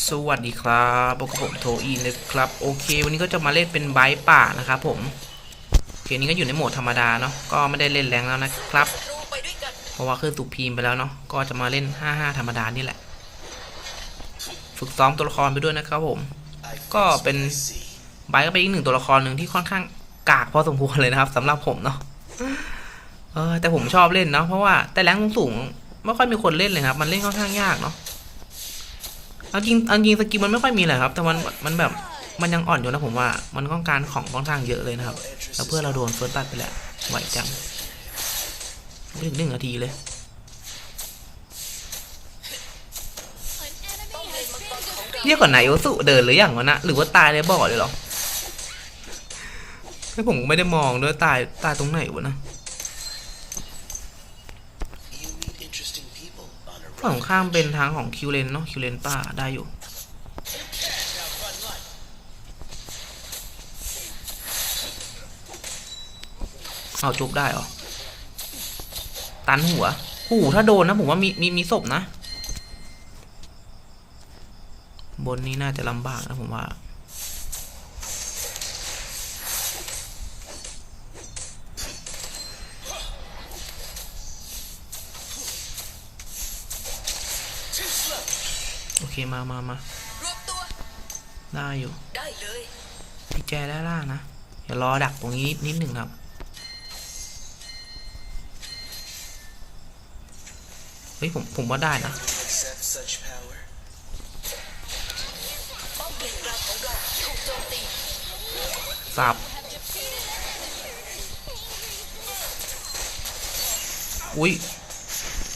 สวัสดีครับพบกับผมโทอีนะครับ โอเค วันนี้ก็จะมาเล่นเป็นไบป่านะครับผมโอเคนี้ก็อยู่ในโหมดธรรมดาเนาะ ก็ไม่ได้เล่นแรงแล้วนะครับ เพราะว่าขึ้นสุพีมไปแล้วเนาะ ก็จะมาเล่น 55 ธรรมดานี่แหละ ฝึกซ้อมตัวละครไปด้วยนะครับผม ก็เป็นไบก็เป็นอีกหนึ่งตัวละครหนึ่งที่ค่อนข้างกากพอสมควรเลยนะครับสำหรับผมเนาะ เออแต่ผมชอบเล่นเนาะ เพราะว่าแต่แรงสูงไม่ค่อยมีคนเล่นเลยครับ มันเล่นค่อนข้างยากเนาะ เอาจริงเอาจริงสกิลมันไม่ค่อยมีเลยครับ แต่มันมันแบบมันยังอ่อนอยู่นะผมว่า มันต้องการของค่อนข้างเยอะเลยนะครับ แล้วเพื่อเราโดนเฟิร์สตัดไปแหล้วไหวจังไม่ถึงหนึ่งนาทีเลยเรียกก่อนไหนโอสุเดินหรืออย่างวะนะหรือว่าตายในบ่อเลยหรอไม่ผมไม่ได้มองด้วยตายตายตรงไหนวะนะ ฝั่งข้ามเป็นทางของคิวเลนเนาะคิวเลนป้าได้อยู่เอาจุบได้เหรอ ตันหัวหูถ้าโดนนะผมว่ามีมีมีศพนะ บนนี้น่าจะลำบากนะผมว่า เคมามามารวมตัวได้อยู่ได้เลยพี่แจได้ล่างนะอย่ารอดักตรงนี้นิดหนึ่งครับเฮ้ยผมผมว่าได้นะ accept such power. ป้อมเปลี่ยนกลางของเราถูกโจมตีสับอุ้ย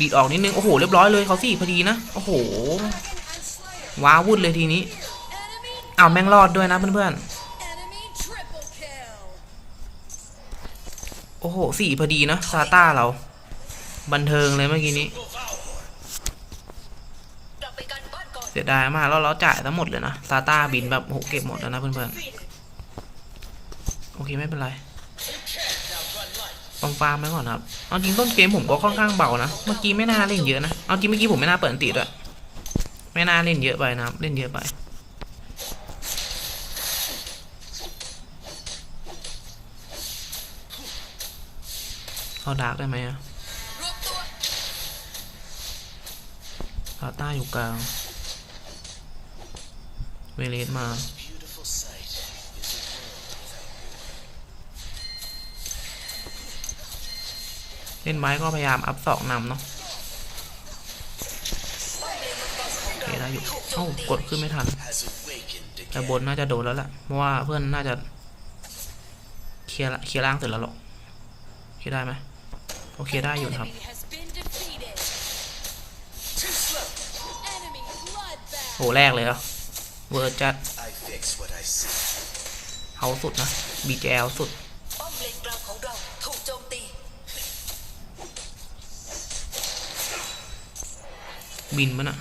ดีดออกนิดนึง โอ้โห เรียบร้อยเลยเขาสี่พอดีนะ โอ้โห ว้าวุ่นเลยทีนี้อ้าวแม่งรอดด้วยนะเพื่อนๆ โอ้โหสี่พอดีนะซาต้าเรา บันเทิงเลยเมื่อกี้นี้เสียดายมากแล้วเราจ่ายทั้งหมดเลยนะซาต้าบินแบบโหเก็บหมดแล้วนะเพื่อนๆ โอเคไม่เป็นไรฟาร์มฟาร์มไว้ก่อนครับ เอาจริงต้นเกมผมก็ค่อนข้างเบานะ เมื่อกี้ไม่น่าเล่นเยอะนะ เอาจริงเมื่อกี้ผมไม่น่าเปิดอันติด้วย ไม่น่าเล่นเยอะไปนะครับ เล่นเยอะไป เอาดาร์กได้ไหมอะรวมตัวซาต้าอยู่กลาง เวเลสมาเล่นไม้ก็พยายามอัพสองนำเนาะโอเค ได้อยู่เอ้ากดขึ้นไม่ทัน has awakened แต่ again. บนน่าจะโดนแล้วแหละเพราะว่าเพื่อนน่าจะ เคลียร์ละเคลียร์ล่างเสร็จแล้วหรอกเคลียร์ได้ไหมโอเคได้อยู่นะครับ Too slow. โหแรกเลยเหรอเวอร์จัด I fix what I see. เอาสุดนะ BGL สุดป้อมเลนกลางของเราถูกโจมตีบินมันอะ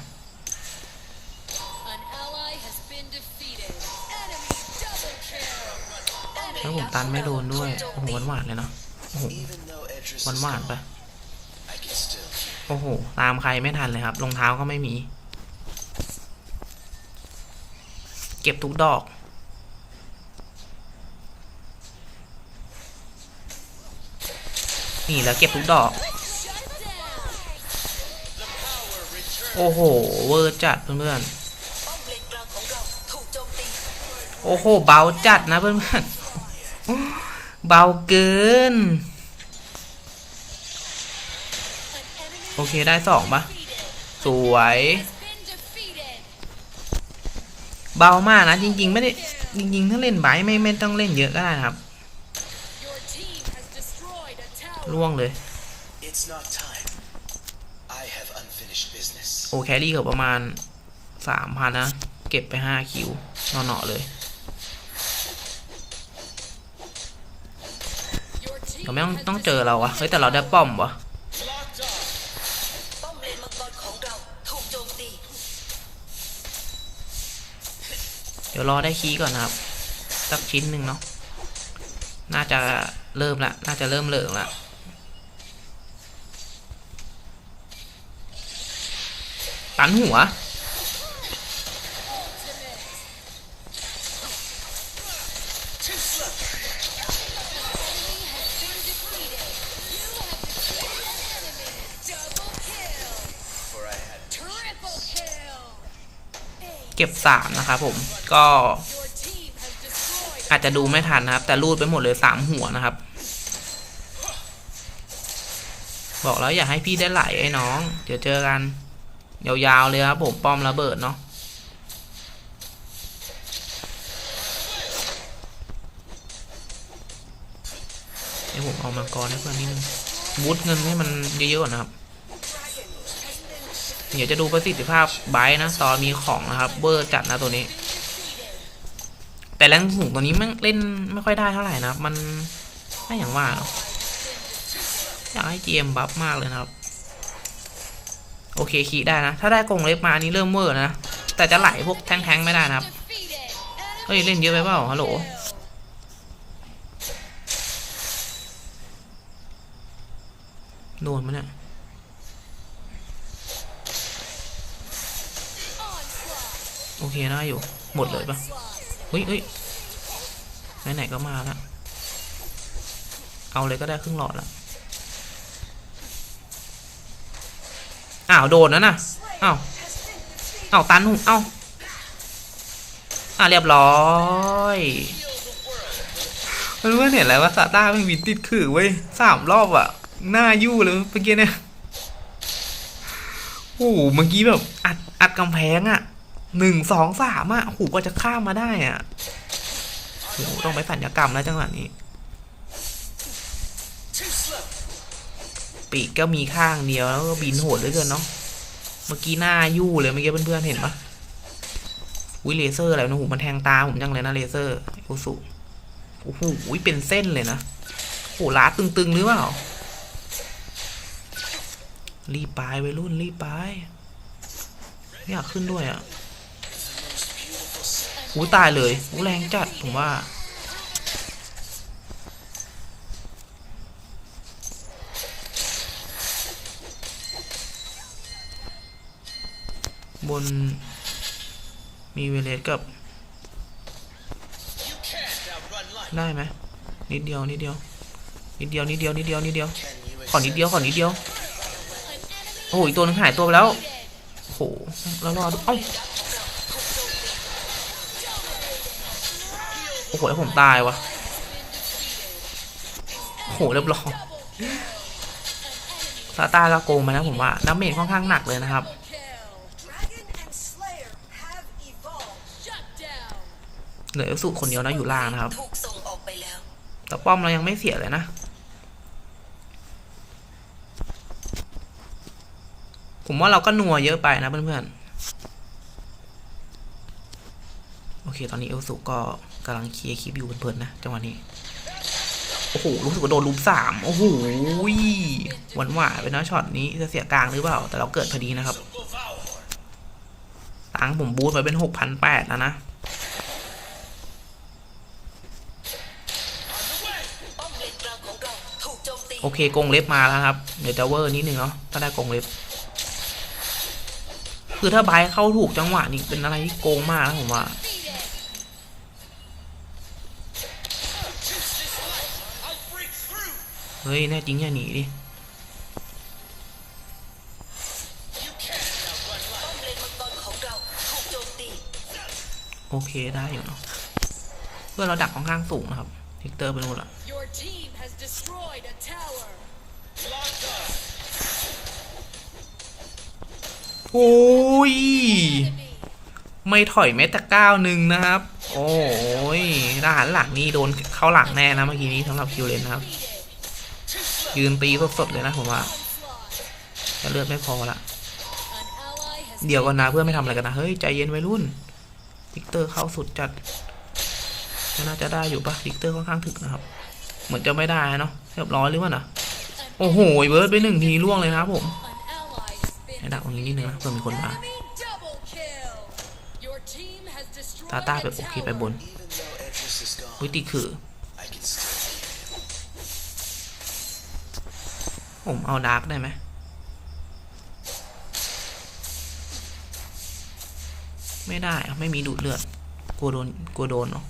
แล้วผมตันไม่โดนด้วยโอ้โหหวานๆเลยเนาะโอ้โหหวานหวานๆไปโอ้โห ตามใครไม่ทันเลยครับ รองเท้าก็ไม่มี เก็บทุกดอก นี่แล้วเก็บทุกดอก โอ้โห เวอร์จัดเพื่อนๆ โอ้โห เบาจัดนะเพื่อนๆ เบาเกิน โอเคได้สองปะสวย Been defeated. เบามากนะ จริง ๆ ไม่ได้ จริง ๆ ถ้าเล่นไบท์ไม่ไม่ต้องเล่นเยอะก็ได้นะครับ Your team has destroyed a tower. ล่วงเลย It's not time. I have unfinished business. โอ้แครี่เกือบประมาณสามพันนะ เก็บไปห้าคิวเนาะๆเลย เราไม่ต้องต้องเจอเราวะเฮ้ยแต่เราได้ป้อมวะเดี๋ยวรอได้คีก่อนนะครับ สักชิ้นหนึ่งเนาะน่าจะเริ่มละ น่าจะเริ่มเหลืองละตันหัว เก็บสามนะครับผมก็อาจจะดูไม่ทันนะครับ แต่รูดไปหมดเลยสามหัวนะครับ บอกแล้วอย่าให้พี่ได้ไหลไอ้น้อง เดี๋ยวเจอกัน ยาวๆเลยครับผมป้อมระเบิดเนาะเดี๋ยวผมเอามังกรให้เพื่อนนิดนึงบูทเงินให้มันเยอะๆก่อนนะครับ เดี๋ยวจะดูประสิทธิภาพไบร์นะตอนมีของนะครับเบอร์จัดนะตัวนี้ แต่แรงสูงตัวนี้ม่งเล่นไม่ค่อยได้เท่าไหร่นะมันไม่อย่างว่าอยากให้ GM บัฟมากเลยนะครับ โอเคคีได้นะ ถ้าได้กงเล็บมาอันี่เริ่มเวอร์นะ แต่จะไหลพวกแทงๆไม่ได้นะครับ เฮ้ย เล่นเยอะไปเปล่าฮัลโหลโดนมันเนี่ย โอเคนะอยู่ หมดเลยปะเฮ้ยเฮ้ยไหนๆก็มาล้วเอาเลยก็ได้ครึ่งหลอดล้วอ้าวโดนนะน่ะอ้าวอ้าวตันหุ่นอ้าวอะเรียบร้อยไม่รู้ว่าเห็นอะไรว่าซาต้าไม่มีติดขื่อเว้ยสามรอบอะหน้ายู่เลยเมื่อกี้เนี่ยโอ้โหเมื่อกี้แบบอัดอัดกำแพงอะ หนึ่งสองสามอะโอ้โหกว่าจะข้ามมาได้อะโอ้โหต้องไปสัญญกรรมแล้วจังหวะนี้ ปีกก็มีข้างเดียวแล้วก็บินโหดเหลือเกินเนาะเมื่อกี้หน้ายู่เลยเมื่อกี้เพื่อนๆเห็นปะวิเลเซอร์อะไรนะหูมันแทงตาผมจังเลยนะเลเซอร์โอสุโอ้โหเป็นเส้นเลยนะโหล้าตึงๆหรือเปล่ารีบไปไปรุ่นรีบไปไม่อยากขึ้นด้วยอะ หูตายเลยหูแรงจัดผมว่า บน มีเวเลสกับ ได้ไหมนิดเดียว นิดเดียว นิดเดียว นิดเดียว นิดเดียว นิดเดียว ขอนิดเดียว ขอนิดเดียว โอ้โหอีกตัวนึงหายตัวไปแล้วโอ้โหแล้วรอดูเอ้า โอ้โหแล้วผมตายวะโอ้โหเรียบร้อยซาต้าก็โกงมานะผมว่าน้ำเมจค่อนข้างหนักเลยนะครับเหลือสุคนเดียวนะอยู่ล่างนะครับกส่งออกไปแล้วแต่ป้อมเรายังไม่เสียเลยนะผมว่าเราก็นัวเยอะไปนะเพื่อนๆ โอ เค ตอนนี้เอลสุก็กำลังเคลียร์คลิปอยู่เพลินๆนะจังหวะนี้ โอ้โห รู้สึกว่าโดนลุมสามโอ้โหหวานหวานไปนะช็อตนี้จะเสียกลางหรือเปล่า แต่เราเกิดพอดีนะครับ ตังค์ผมบูทไปเป็นหกพันแปดแล้วนะป้อเลนกลางของเราถูกโอเคกงเล็บมาแล้วครับ เดี๋ยวจะเวอร์นิดนึงเนาะถ้าได้กงเล็บ คือถ้าไบเข้าถูกจังหวะนี่เป็นอะไรที่โกงมากนะผมว่า ฮ้ย แน่จริงอย่าหนีดิ You can't outrun ป้อ life. มเลนมังกรของเราถูกโจมตีโอเคได้อยู่เนาะเพื่อนเราดักค่อนข้างสูงนะครับทิกเตอร์เป็นหมดละ Your team has destroyed a tower. Locked up. โอ้ย ไม่ถอยแม้แต่ก้าวหนึ่งนะครับ โอ้ยทหารหลังนี่โดนเข้าหลังแน่นะเมื่อกี้นี้สำหรับคิวเลนนะครับ ยืนตีสดๆเลยนะผมว่า Onslaught. แต่เลือดไม่พอละ An ally has เดี๋ยวก่อนนะเพื่อนไม่ทำอะไรกันนะเฮ้ยใจเย็นวัยรุ่นวิกเตอร์เข้าสุดจัดก็น่าจะได้อยู่ปะวิกเตอร์ค่อนข้างถึกนะครับ เหมือนจะไม่ได้เนาะเรียบร้อยหรือว่านะโอ้โหเบิร์ดไปหนึ่งทีล่วงเลยนะครับผม an ally has ให้ been ดักตรงนี้นิดนึงนะเพื่อมีคนมา enemy double kill. Your team has destroyed ตาตา a ไปโอเคไปบ tower. น Even though Edris is gone, วิติคือ ผมเอาดาร์กได้ไหมไม่ได้ไม่มีดูดเลือดกลัวโดนกลัวโดนเนาะ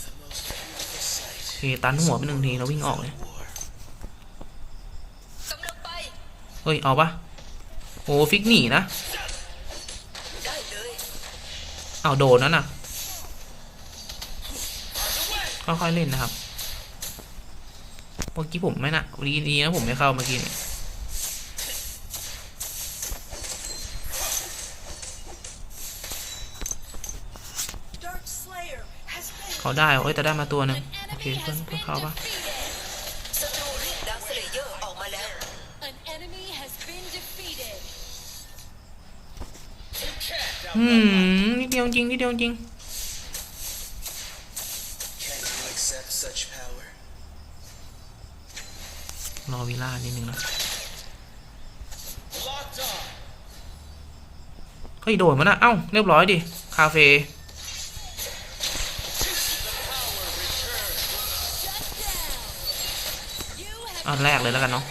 The most beautiful sight โอเคตันหัวไปหนึ่งทีแล้ววิ่งออกเลยเฮ้ยเอาปะโอ้ฟิกหนีนะเอาโดนนั่นน่ะค่อยๆเล่นนะครับ เมื่อกี้ผมไม่นะดีดีนะผมไม่เข้าเมื่อกี้เขาได้เอ้ยแต่ได้มาตัวนึงโอเคเพื่อนเพื่อนเขาปะอืมนี่เดียวจริงนี่เดียวจริง วิล่านิดนึงนะเฮ้ยโดนมานะเอ้าเรียบร้อยดิ คาเฟ่อันแรกเลยแล้วกันเนาะ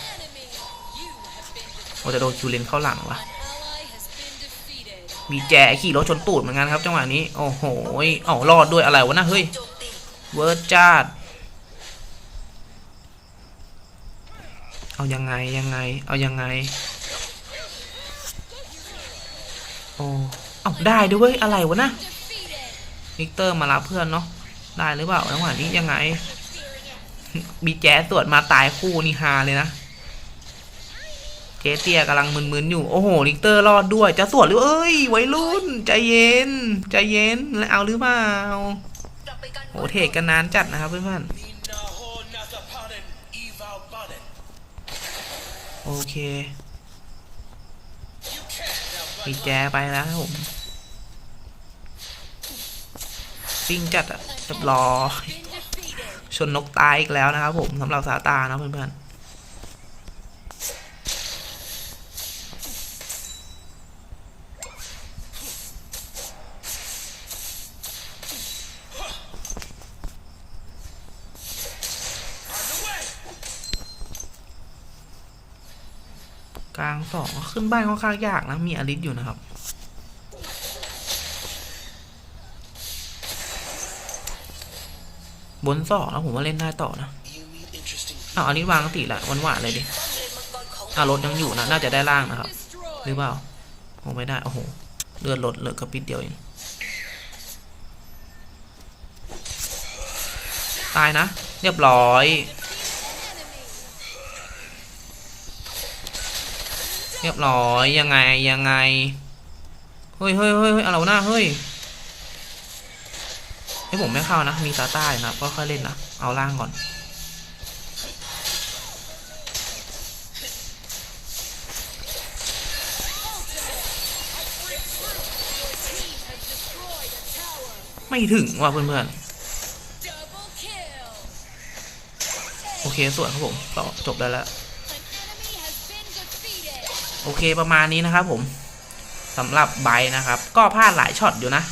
โอ้จะโดนคิวเลนเข้าหลังวะมีแจขี่รถชนตูดเหมือนกันครับจังหวะนี้ โอ้โหอ้ารอดด้วยอะไรวะนะเฮ้ย เวิร์ดจ้าด เอายังไงยังไง เอายังไง โอ้เอาได้ด้วยอะไรวะนะวิกเตอร์มารับเพื่อนเนาะได้หรือเปล่าจังหวะนี้ยังไงมีแจ๊สสวดมาตายคู่นี่ฮาเลยนะเจเตียกำลังมึนๆอยู่ โอ้โหลิกเตอร์รอดด้วยจะสวดหรือเอ้ยไวยรุ่น ใจเย็น ใจเย็นแล้วเอาหรือเปล่าโอ้เทรดกันนานจัดนะครับเพื่อน Nina โอเคมีแจไปแล้วครับผมซิ่งจัดอะเรียบร้อยชนนกตายอีกแล้วนะครับผมสำหรับสาตานะเพื่อนๆ สองขึ้นบ้านค่อนข้างยากนะ มีอลิสอยู่นะครับ บนสองนะผมว่าเล่นได้ต่อนะ You meet interesting อ้าอันนี้วางติละหวานๆเลยดิอมเลนมังกรของอ่ารถยังอยู่นะ น่าจะได้ล่างนะครับ หรือเปล่าโอ้ไม่ได้ โอ้โห เลือดลดเหลือกระปิดเดียวเองตายนะ เรียบร้อย เรียบร้อยยังไงยังไงเฮ้ยเฮ้ยเฮ้ยเฮ้ยอะไรวะหน้าเฮ้ยให้ยผมไม่เข้านะ มีซาต้าอยู่นะก็ค่อยเล่นนะ เอาล่างก่อน ไม่ถึงว่ะเพื่อนๆ โอเคสวยครับผม ต่อจบได้แล้ว โอเคประมาณนี้นะครับผมสำหรับไบนะครับ ก็พลาดหลายช็อตอยู่นะ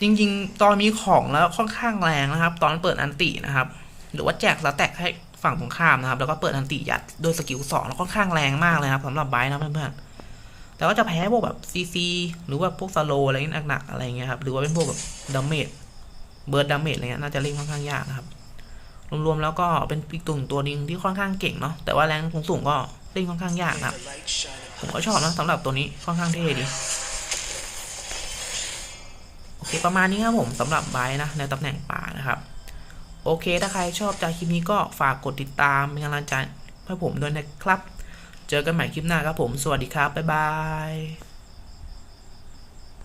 จริงๆ ตอนมีของแล้วค่อนข้างแรงนะครับ ตอนเปิดอันตินะครับ หรือว่าแจกสแตกให้ฝั่งตรงข้ามนะครับ แล้วก็เปิดอันติยัดด้วยสกิลสองแล้วค่อนข้างแรงมากเลยครับสำหรับไบนะเพื่อนๆแต่ก็จะแพ้พวกแบบซีซีหรือว่าพวกสโลอะไรหนักๆอะไรเงี้ยครับหรือว่าเป็นพวกแบบดาเมจเบิร์ดดาเมจอะไรเงี้ยน่าจะเล่นค่อนข้างยากนะครับ รวมๆแล้วก็เป็นอีกตัวหนึ่งตัวหนึงที่ค่อนข้างเก่งเนาะแต่ว่าแรงสูงๆก็เล่นค่อนข้างยากนะผมก็ชอบนะสำหรับตัวนี้ค่อนข้างเท่ดีโอเคประมาณนี้ครับผมสำหรับไบนะในตำแหน่งป่านะครับ โอเคถ้าใครชอบใจคลิปนี้ก็ฝากกดติดตามเป็นกำลังใจให้ผมด้วยนะครับ เจอกันใหม่คลิปหน้าครับผม สวัสดีครับ บ๊ายบาย